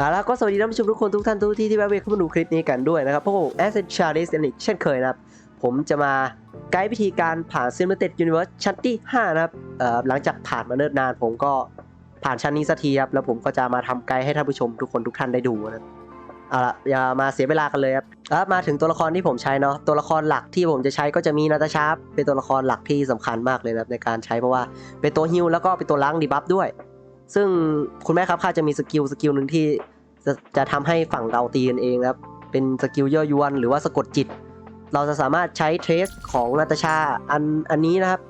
เอาละก็สวัสดีท่านผู้ชมทุกคนทุกท่านทุกที่ที่แวะเวียนเข้ามาดูคลิปนี้กันด้วยนะครับพวกผมแอสเซนชาร์ดิสอีกเช่นเคยนะครับ ผมจะมาไกด์วิธีการผ่านซิมเม t ต d ยูนิเวิร์สชั้นที่ 5 นะครับหลังจากผ่านมาเนิ่นนาน ผมก็ผ่านชั้นนี้สักทีครับ แล้วผมก็จะมาทำไกด์ให้ท่านผู้ชมทุกคนทุกท่านได้ดูนะเอาละอย่ามาเสียเวลากันเลยครับมาถึงตัวละครที่ผมใช้เนาะตัวละครหลักที่ผมจะใช้ก็จะมีนาตาชาร์เป็นตัวละครหลักที่สำคัญมากเลยนะครับในการใช้เพราะว่าเป็นตัวฮิลแล้วก็เป็นตัวล้างดีบัฟด้วย ซึ่งคุณแม่ครับข้าจะมีสกิลสกิลหนึ่งที่จะจะทำให้ฝั่งเราตีกันเองนะครับ เป็นสกิลย่อยวน หรือว่าสะกดจิต เราจะสามารถใช้เทรสของนาตาชาอันอันนี้นะครับ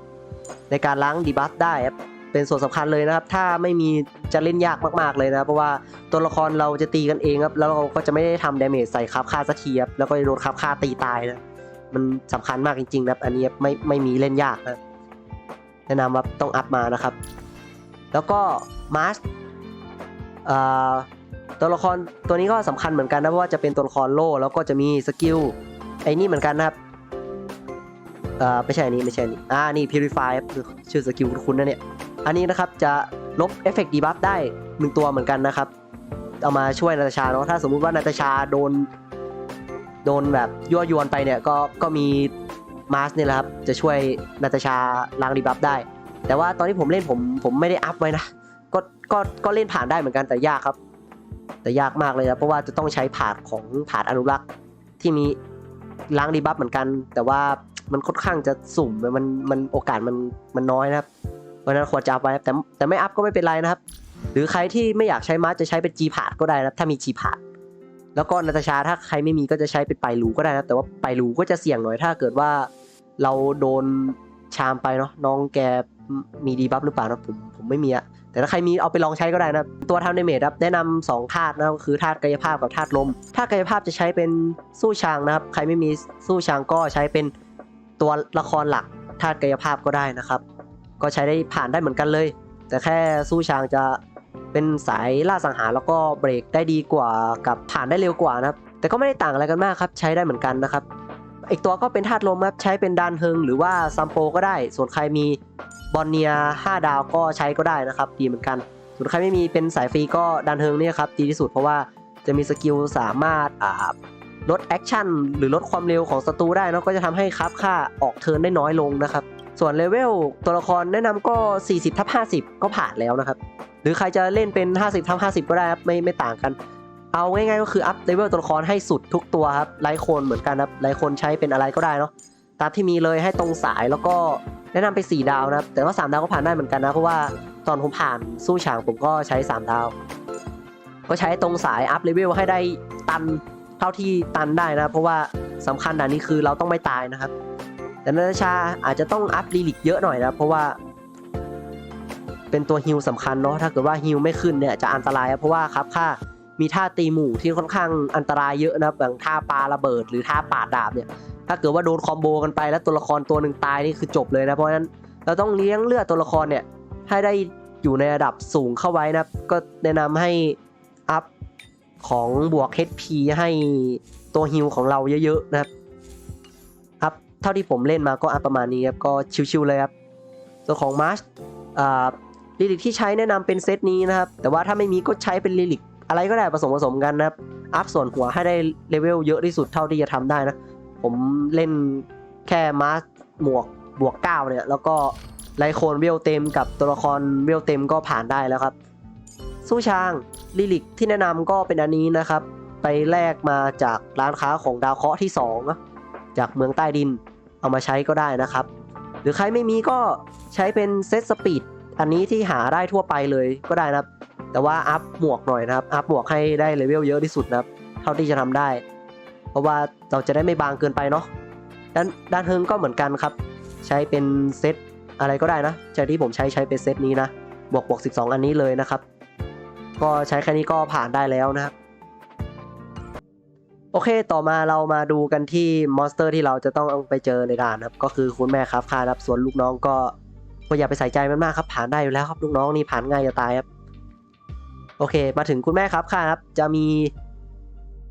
ในการล้างดีบัฟได้ครับเป็นส่วนสำคัญเลยนะครับ ถ้าไม่มีจะเล่นยากมากๆเลยนะ เพราะว่าตัวละครเราจะตีกันเองครับ แล้วเราก็จะไม่ได้ทำดาเมจใส่คาบค่าสักทีครับแล้วก็โดนคาบค่าตีตายนะ มันสำคัญมากจริงๆนะครับอันนี้ไม่ไม่มีเล่นยากนะ แนะนำว่าต้องอัพมานะครับ แล้วก็ มาร์ชตัวละครตัวนี้ก็สำคัญเหมือนกันนะเพราะว่าจะเป็นตัวละครโล่แล้วก็จะมีสกิลไอ้นี่เหมือนกันนะครับเอ่อไม่ใช่นี้ไม่ใช่นี้อ่านี่ purify ครับคือชื่อสกิลคุณนะเนี่ยอันนี้นะครับจะลบเอฟเฟกต์ดีบัฟได้หนึ่งตัวเหมือนกันนะครับ เอามาช่วยนาตาชาเนาะถ้าสมมุติว่านาตาชาโดน โดนแบบยั่วยวนไปเนี่ยก็ก็มีมาสเนี่ยแหละครับจะช่วยนาตาชาล้างดีบัฟได้ แต่ว่าตอนที่ผมเล่นผมผมไม่ได้อัพไว้นะ ก็ก็เล่นผ่านได้เหมือนกันแต่ยากครับ แต่ยากมากเลยนะเพราะว่าจะต้องใช้ผาดของผาดอนุรักษ์ที่มีล้างดีบัฟเหมือนกัน แต่ว่ามันค่อนข้างจะสุ่มมันมันโอกาสมันมันน้อยนะครับเพราะนั้นควรจะอัพไว้แต่แต่ไม่อัพก็ไม่เป็นไรนะครับ หรือใครที่ไม่อยากใช้มาร์จะใช้เป็น G ผาดก็ได้นะครับถ้ามี G ผาดแล้วก็นาตาชาถ้าใครไม่มีก็จะใช้เป็นไปรูก็ได้นะแต่ว่าไปรูก็จะเสี่ยงหน่อยถ้าเกิดว่าเราโดน ชามไปเนาะน้องแกมีดีบัฟหรือเปล่านะผมผมไม่มีอะแต่ถ้าใครมีเอาไปลองใช้ก็ได้นะตัวทำในเมดครับแนะนำสองธาตุนะก็คือธาตุกายภาพกับธาตุลมธาตุกายภาพจะใช้เป็นสู้ชางนะครับ ใครไม่มีสู้ชางก็ใช้เป็นตัวละครหลักธาตุกายภาพก็ได้นะครับ ก็ใช้ได้ผ่านได้เหมือนกันเลย แต่แค่สู้ชางจะเป็นสายล่าสังหารแล้วก็เบรกได้ดีกว่ากับผ่านได้เร็วกว่านะครับแต่ก็ไม่ได้ต่างอะไรกันมากครับใช้ได้เหมือนกันนะครับ อีกตัวก็เป็นธาตุลมครับใช้เป็นดานเฮิงหรือว่าซัมโปก็ได้ ส่วนใครมีบอลเนีย5ดาวก็ใช้ก็ได้นะครับดีเหมือนกัน ส่วนใครไม่มีเป็นสายฟรีก็ดันเฮิงเนี่ยครับดีที่สุดเพราะว่าจะมีสกิลสามารถลดแอคชั่นหรือลดความเร็วของศัตรูได้นะก็จะทำให้ครับค่าออกเทิร์นได้น้อยลงนะครับ ส่วนเลเวลตัวละครแนะนำก็ 40ทับ50 ก็ผ่านแล้วนะครับ หรือใครจะเล่นเป็น 50ทับ50 ก็ได้ครับไม่ไม่ต่างกัน เอาง่ายๆก็คืออัพเลเวลตัวละครให้สุดทุกตัวครับไลโคนเหมือนกันครับไลโคนใช้เป็นอะไรก็ได้เนาะตามที่มีเลยให้ตรงสายแล้วก็แนะนำไป 4 ดาวนะครับ แต่ว่า 3 ดาวก็ผ่านได้เหมือนกันนะ เพราะว่าตอนผมผ่านสู้ฉางผมก็ใช้ 3 ดาว ก็ใช้ตรงสายอัพเลเวลให้ได้ตันเท่าที่ตันได้นะ เพราะว่าสำคัญอันนี้คือเราต้องไม่ตายนะครับ แต่นาตาชาอาจจะต้องอัพลีลิกเยอะหน่อยนะ เพราะว่าเป็นตัวฮิลสำคัญเนาะถ้าเกิดว่าฮิลไม่ขึ้นเนี่ยจะอันตรายเพราะว่าครับค่า มีท่าตีหมู่ที่ค่อนข้างอันตรายเยอะนะครับอย่างท่าปาระเบิด หรือท่าปาดดาบเนี่ยถ้าเกิดว่าโดนคอมโบกันไปแล้วตัวละครตัวหนึ่งตายนี่คือจบเลยนะเพราะฉะนั้นเราต้องเลี้ยงเลือดตัวละครเนี่ยให้ได้อยู่ในระดับสูงเข้าไว้นะก็แนะนำให้อัพของบวก HP ให้ตัวฮิลของเราเยอะๆนะครับอัพเท่าที่ผมเล่นมาก็อัพประมาณนี้ครับก็ชิวๆเลยครับส่วนของมาร์ชลิลิกที่ใช้แนะนำเป็นเซตนี้นะครับแต่ว่าถ้าไม่มีก็ใช้เป็นลิลิก อะไรก็ได้ผสมผสมกันนะครับ อัพส่วนหัวให้ได้เลเวลเยอะที่สุดเท่าที่จะทำได้นะ ผมเล่นแค่มาสหมวกบวก9เนี่ย แล้วก็ไลโคนเวลเต็มกับตัวละครเวลเต็มก็ผ่านได้แล้วครับ สู้ช้างลิลิกที่แนะนำก็เป็นอันนี้นะครับ ไปแลกมาจากร้านค้าของดาวเคราะห์ที่2นะจากเมืองใต้ดินเอามาใช้ก็ได้นะครับ หรือใครไม่มีก็ใช้เป็นเซตสปีดอันนี้ที่หาได้ทั่วไปเลยก็ได้นะครับ แต่ว่าอัพหมวกหน่อยนะครับ อัพหมวกให้ได้เลเวลเยอะที่สุดนะครับ เท่าที่จะทำได้ เพราะว่าเราจะได้ไม่บางเกินไปเนาะ ด้านด้านเฮิงก็เหมือนกันครับ ใช้เป็นเซตอะไรก็ได้นะจากที่ผมใช้ใช้เป็นเซตนี้นะ บวกบวก 12 อันนี้เลยนะครับ ก็ใช้แค่นี้ก็ผ่านได้แล้วนะครับ โอเค ต่อมาเรามาดูกันที่มอนสเตอร์ที่เราจะต้องไปเจอในด่านครับ ก็คือคุณแม่ครับค่ะครับส่วนลูกน้องก็ก็อย่าไปใส่ใจมันมากครับ ผ่านได้อยู่แล้วครับลูกน้องนี่ผ่านง่ายจะตายครับ โอเค มาถึงคุณแม่ครับค่ะครับ จะมี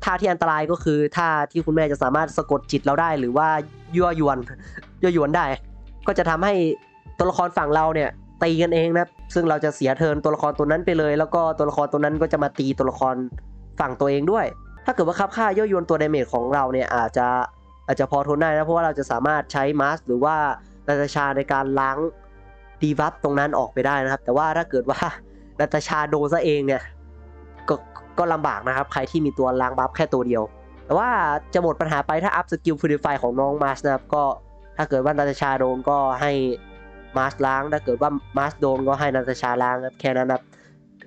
ท่าที่อันตรายก็คือท่าที่คุณแม่จะสามารถสะกดจิตเราได้ หรือว่ายั่วยวนยั่วยวนได้ ก็จะทำให้ตัวละครฝั่งเราเนี่ยตีกันเองนะครับซึ่งเราจะเสียเทิร์นตัวละครตัวนั้นไปเลย แล้วก็ตัวละครตัวนั้นก็จะมาตีตัวละครฝั่งตัวเองด้วย ถ้าเกิดว่าคับค่าย่อยวนตัวดาเมจของเราเนี่ยอาจจะอาจจะพอทนได้นะเพราะว่าเราจะสามารถใช้มาสหรือว่านาตาชาในการล้างดีบัฟตรงนั้นออกไปได้นะครับ แต่ว่าถ้าเกิดว่า นาตาชาโดนซะเองเนี่ย ก็ก็ลำบากนะครับ ใครที่มีตัวล้างบัฟแค่ตัวเดียว แต่ว่าจะหมดปัญหาไปถ้าอัพสกิล Purify ของน้องมาสนะครับ ก็ถ้าเกิดว่านาตาชาโดนก็ให้มาสล้าง ถ้าเกิดว่ามาสโดนก็ให้นาตาชาล้างครับแค่นั้นครับ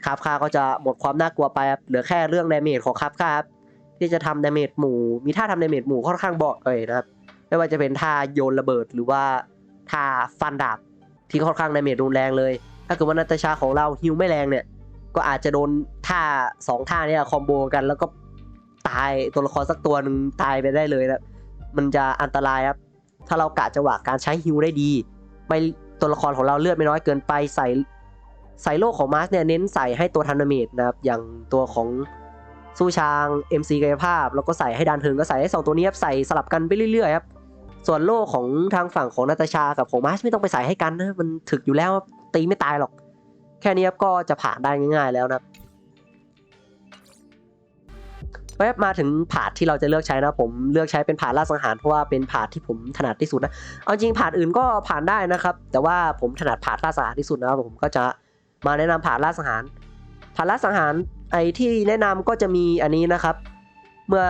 คาบค่าก็จะหมดความน่ากลัวไปครับเหลือแค่เรื่องดาเมจของคาบค่าครับที่จะทำดาเมจหมู่ มีท่าทำดาเมจหมู่ค่อนข้างบอกเลยนะครับ ไม่ว่าจะเป็นท่าโยนระเบิดหรือว่าท่าฟันดาบที่ค่อนข้างดาเมจรุนแรงเลย ถ้าเกิดว่านาตาชาของเราฮิวไม่แรงเนี่ย ก็อาจจะโดนท่าสองท่าเนี่ยคอมโบกันแล้วก็ตายตัวละครสักตัวหนึ่งตายไปได้เลยนะมันจะอันตรายครับ ถ้าเรากะจังหวะการใช้ฮิวได้ดี ไม่ตัวละครของเราเลือดไม่น้อยเกินไปใส่ใส่โลกของมาร์สเนี่ยเน้นใส่ให้ตัวทันเมตนะครับ อย่างตัวของสู้ชาง MC กายภาพ แล้วก็ใส่ให้ดันเทิงก็ใส่ให้สองตัวนี้ครับใส่สลับกันไปเรื่อยๆครับส่วนโลกของทางฝั่งของนาตาชากับของมาร์สไม่ต้องไปใส่ให้กันนะมันถึกอยู่แล้ว ตีไม่ตายหรอก แค่นี้ครับก็จะผ่านได้ง่าย ๆ แล้วนะครับแป๊บมาถึงผาดที่เราจะเลือกใช้นะผมเลือกใช้เป็นผาดล่าสังหารเพราะว่าเป็นผาดที่ผมถนัดที่สุดนะเอาจริงผาดอื่นก็ผ่านได้นะครับ แต่ว่าผมถนัดผาดล่าสังหารที่สุดนะครับผมก็จะมาแนะนำผาดล่าสังหารผาดล่าสังหารไอ้ที่แนะนำก็จะมีอันนี้นะครับ เมื่อ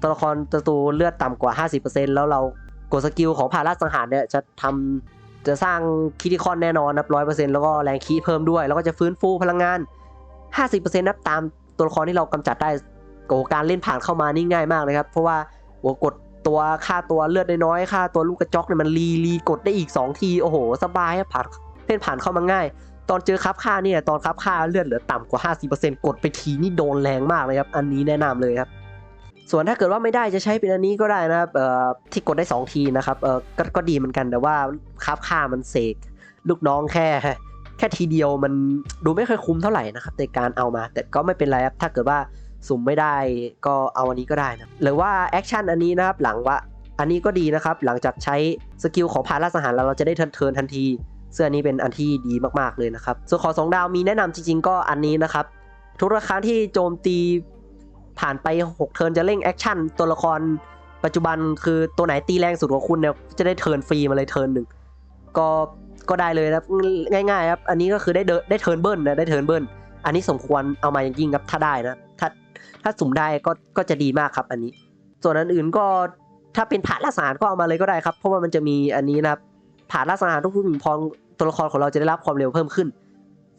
ตัวละครศัตรูเลือดต่ำกว่า 50%แล้วเรากดสกิลของผาดล่าสังหารเนี่ยจะทำ จะสร้างคิติคอนแน่นอนนับร้อยเปอร์เซ็นต์แล้วก็แรงคีเพิ่มด้วย แล้วก็จะฟื้นฟูพลังงาน 50%นับตามตัวละครที่เรากำจัดได้โอ้การเล่นผ่านเข้ามานี่ง่ายมากเลยครับ เพราะว่าโอ้กดตัวค่าตัวเลือดน้อยๆค่าตัวลูกกระจอกเนี่ยมันรีรีกดได้อีก 2 ทีโอ้โห สบายผ่านเล่นผ่านเข้ามาง่าย ตอนเจอคับค่าเนี่ยตอนคับค่าเลือดเหลือต่ำกว่า 50%กดไปทีนี่โดนแรงมากเลยครับอันนี้แนะนำเลยครับ ส่วนถ้าเกิดว่าไม่ได้จะใช้เป็นอันนี้ก็ได้นะครับเอ่อที่กดได้ 2 ทีนะครับเออก็ก็ดีเหมือนกันแต่ว่าคับค่ามันเสกลูกน้องแค่ แค่ทีเดียวมันดูไม่ค่อยคุ้มเท่าไหร่นะครับในการเอามา แต่ก็ไม่เป็นไรครับถ้าเกิดว่าสุ่มไม่ได้ก็เอาอันนี้ก็ได้นะหรือว่าแอคชั่นอันนี้นะครับหลังว่าอันนี้ก็ดีนะครับหลังจากใช้สกิลของพาราสหารแล้วเราจะได้เทิร์นเทิร์นทันทีซึ่งอันนี้เป็นอันที่ดีมากๆเลยนะครับส่วนของสองดาวมีแนะนำจริงๆ ก็อันนี้นะครับทุกครั้งที่โจมตี ผ่านไป 6 เทิร์นจะเร่งแอคชั่นตัวละครปัจจุบันคือตัวไหนตีแรงสุดของคุณเนี่ยจะได้เทิร์นฟรีมาเลยเทิร์นหนึ่งก็ก็ได้เลยนะครับง่ายๆครับอันนี้ก็คือได้เดได้เทิร์นเบิลนะได้เทิร์นเบิลอันนี้สมควรเอามาอย่างยิ่งครับถ้าได้นะถ้าถ้าสุ่มได้ก็ก็จะดีมากครับ อันนี้ ส่วนอันอื่นก็ถ้าเป็นผ่านล่าสารก็เอามาเลยก็ได้ครับ เพราะว่ามันจะมีอันนี้นะครับผ่านล่าสารทุกๆพอตัวละครของเราจะได้รับความเร็วเพิ่มขึ้น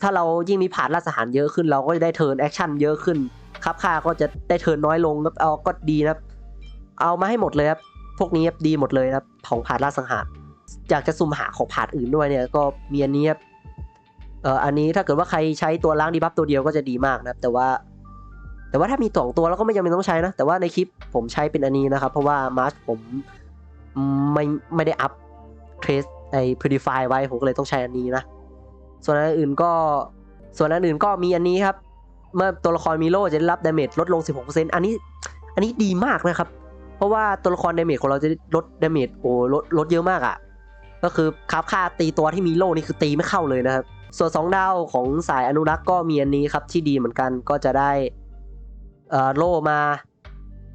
ถ้าเรายิ่งมีผ่านล่าสารเยอะขึ้น เราก็จะได้เทิร์นแอคชั่นเยอะขึ้น ครับค่าก็จะได้เทิร์นน้อยลงครับเอาก็ดีนะครับเอามาให้หมดเลยครับพวกนี้ครับดีหมดเลยครับของผานล่าสังหารอยากจะสุ่มหาของผานอื่นด้วยเนี่ยก็มีอันนี้ครับเอ่ออันนี้ถ้าเกิดว่าใครใช้ตัวล้างดีบัฟตัวเดียวก็จะดีมากนะครับ แต่ว่า แต่ว่าถ้ามีสองตัวเราก็ไม่จำเป็นต้องใช้นะ แต่ว่าในคลิปผมใช้เป็นอันนี้นะครับ เพราะว่ามาร์ชผมไม่ไม่ได้อัพเทรสไอพ u r i f y ไว้ผมก็เลยต้องใช้อันนี้นะ ส่วนอันอื่นก็ส่วนอันอื่นก็มีอันนี้ครับ เมื่อตัวละครมีโล่จะได้รับดาเมจลดลง 16%อันนี้ อันนี้ดีมากนะครับ เพราะว่าตัวละครดาเมจของเราจะลดดาเมจโอ้ลดลดเยอะมากอะ่ะ ก็คือคาบค่าตีตัวที่มีโล่นี่คือตีไม่เข้าเลยนะครับ ส่วน 2 ดาวของสายอนุรักษ์ก็มีอันนี้ครับที่ดีเหมือนกันก็จะได้เอ่อโล่มา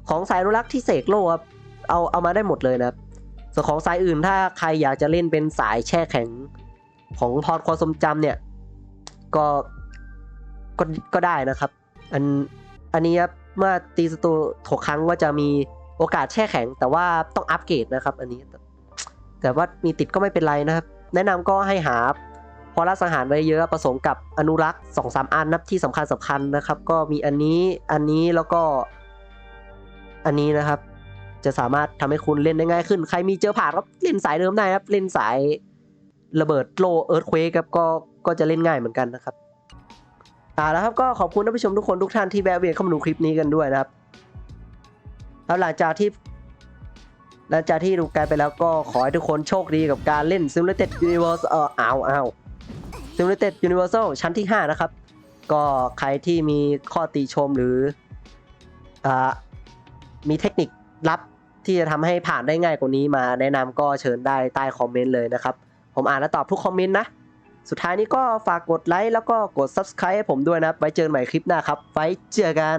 ของสายอนุรักษ์ที่เสกโล่ครับเอาเอามาได้หมดเลยนะครับส่วนของสายอื่นถ้าใครอยากจะเล่นเป็นสายแช่แข็งของพรความทรงจำเนี่ย ก็ ก็ก็ได้นะครับ อันอันนี้ครับเมื่อตีศัตรูถกครั้งก็จะมีโอกาสแช่แข็ง แต่ว่าต้องอัปเกรดนะครับ อันนี้ แต่ว่ามีติดก็ไม่เป็นไรนะครับ แนะนำก็ให้หาพอรัสังหารไว้เยอะผสมกับอนุรักษ์สองสามอันนับที่สำคัญสำคัญนะครับ ก็มีอันนี้อันนี้แล้วก็ อันนี้นะครับ จะสามารถทำให้คุณเล่นได้ง่ายขึ้น ใครมีเจอผ่านก็เล่นสายเดิมได้ครับ เล่นสายระเบิดโลเอิร์ธเควครับก็ก็จะเล่นง่ายเหมือนกันนะครับ อ่าแล้วครับก็ขอบคุณท่านผู้ชมทุกคนทุกท่านที่แวะเวียนเข้ามาดูคลิปนี้กันด้วยนะครับแล้วหลังจากที่หลังจากที่ดูกันไปแล้วก็ขอให้ทุกคนโชคดีกับการเล่น Simulated Universe เอออ้าวอ้าว Simulated Universal ชั้นที่ 5 นะครับ ก็ใครที่มีข้อติชมหรืออ่ามีเทคนิคลับที่จะทำให้ผ่านได้ง่ายกว่านี้มาแนะนำก็เชิญได้ใต้คอมเมนต์เลยนะครับ ผมอ่านและตอบทุกคอมเมนต์นะ สุดท้ายนี้ก็ฝากกดไลค์แล้วก็กด Subscribe ให้ผมด้วยนะไว้เจอกันใหม่คลิปหน้าครับ ไว้เจอกัน